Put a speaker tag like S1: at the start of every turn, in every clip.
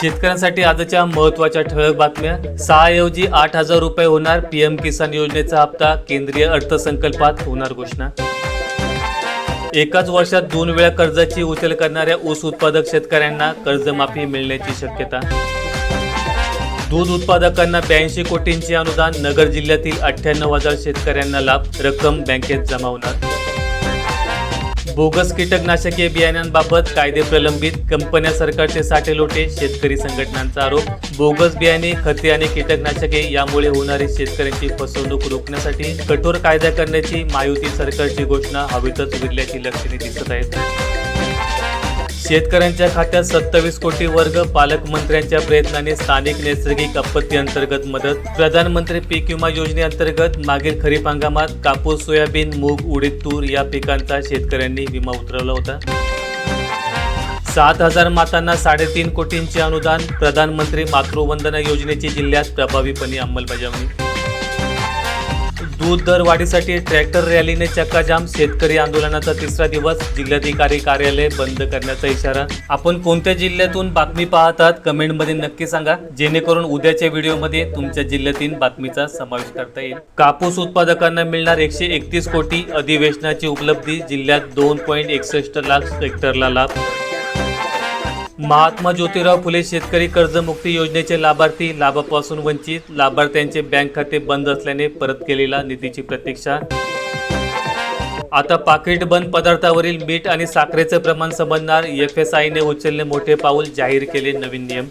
S1: शेतकऱ्यांसाठी आजच्या महत्त्वाच्या ठळक बातम्या. सहा ऐवजी आठ हजार रुपये होणार पीएम किसान योजनेचा हप्ता केंद्रीय अर्थसंकल्पात होणार घोषणा. एकाच वर्षात दोन वेळा कर्जाची उचल करणाऱ्या ऊस उत्पादक शेतकऱ्यांना कर्जमाफी मिळण्याची शक्यता. दूध उत्पादकांना ब्याऐंशी कोटींचे अनुदान नगर जिल्ह्यातील अठ्ठ्याण्णव हजार शेतकऱ्यांना लाभ रक्कम बँकेत जमा होणार. बोगस कीटकनाशके बियाण्यांबाबत कायदे प्रलंबित कंपन्या सरकारचे साठे लोटे शेतकरी संघटनांचा आरोप. बोगस बियाणे खते आणि कीटकनाशके यामुळे होणारी शेतकऱ्यांची फसवणूक रोखण्यासाठी कठोर कायदा करण्याची मायुती सरकारची घोषणा हवेतच विरल्याची लक्षणे दिसत आहेत. शेतकऱ्यांच्या खात्यात सत्तावीस कोटी वर्ग पालकमंत्र्यांच्या प्रयत्नाने स्थानिक नैसर्गिक आपत्ती अंतर्गत मदत. प्रधानमंत्री पीक विमा योजनेअंतर्गत मागील खरीप हंगामात कापूस सोयाबीन मूग उडीद तूर या पिकांचा शेतकऱ्यांनी विमा उतरवला होता. सात हजार मातांना साडेतीन कोटींचे अनुदान. प्रधानमंत्री मातृवंदना योजनेची जिल्ह्यात प्रभावीपणे अंमलबजावणी. दूध दर वाढीसाठी ट्रॅक्टर रॅलीने चक्काजाम. शेतकरी आंदोलनाचा तिसरा दिवस. जिल्हाधिकारी कार्यालय बंद करण्याचा इशारा. आपण कोणत्या जिल्ह्यातून बातमी पाहतात कमेंटमध्ये नक्की सांगा. जेणेकरून उद्याच्या व्हिडिओमध्ये तुमच्या जिल्ह्यातील बातमीचा समावेश करता येईल. कापूस उत्पादकांना मिळणार एकशे एकतीस कोटी अधिवेशनाची उपलब्धी. जिल्ह्यात दोन पॉईंट एकसष्ट लाख हेक्टरला लाभ. महात्मा ज्योतिराव फुले शेतकरी कर्जमुक्ती योजनेचे लाभार्थी लाभापासून वंचित लाभार्थ्यांचे बँक खाते बंद असल्याने परत केलेला निधीची प्रतीक्षा. आता पाकिट बंद पदार्थावरील मीठ आणि साखरेचे प्रमाण समजणार. एफ एस आयने उचलले मोठे पाऊल जाहीर केले नवीन नियम.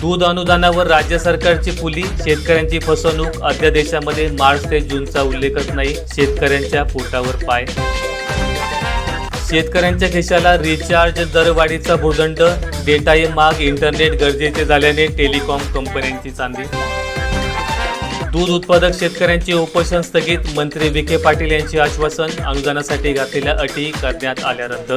S1: दूध अनुदानावर राज्य सरकारची पुली. शेतकऱ्यांची फसवणूक. अध्यादेशामध्ये मार्च ते जूनचा उल्लेखच नाही. शेतकऱ्यांच्या पोटावर पाय. शेतकऱ्यांच्या खिशाला रिचार्ज दरवाढीचा भूदंड डेटाही माग इंटरनेट गरजेचे झाल्याने टेलिकॉम कंपन्यांची चांदी. दूध उत्पादक शेतकऱ्यांचे उपोषण स्थगित मंत्री विखे पाटील यांचे आश्वासन अनुदानासाठी घातलेल्या अटी करण्यात आल्या रद्द.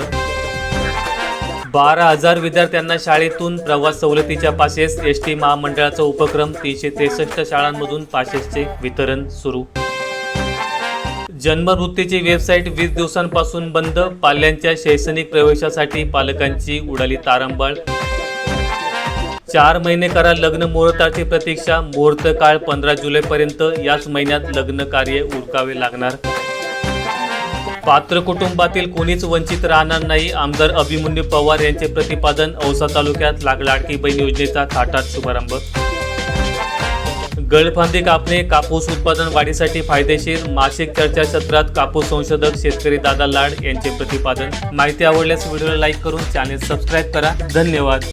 S1: बारा हजार विद्यार्थ्यांना शाळेतून प्रवास सवलतीच्या पासेस एस टी महामंडळाचा उपक्रम तीनशे त्रेसष्ट शाळांमधून पासेसचे वितरण सुरू. जन्मवृत्तीची वेबसाईट वीस दिवसांपासून बंद पाल्यांच्या शैक्षणिक प्रवेशासाठी पालकांची उडाली तारंबळ. चार महिने करा लग्न मुहूर्ताची प्रतीक्षा मुहूर्त काळ पंधरा जुलैपर्यंत याच महिन्यात लग्न कार्य उरकावे लागणार. पात्र कुटुंबातील कोणीच वंचित राहणार नाही आमदार अभिमन्यू पवार यांचे प्रतिपादन औसा तालुक्यात लागला लाडकी बहीण योजनेचा थाटात शुभारंभ. गळफांदी कापणे कापूस उत्पादन वाढीसाठी फायदेशीर मासिक चर्चा सत्रात कापूस संशोधक शेतकरी दादा लाड यांचे प्रतिपादन. माहिती आवडल्यास व्हिडिओला लाईक करून चॅनेल सबस्क्राईब करा. धन्यवाद.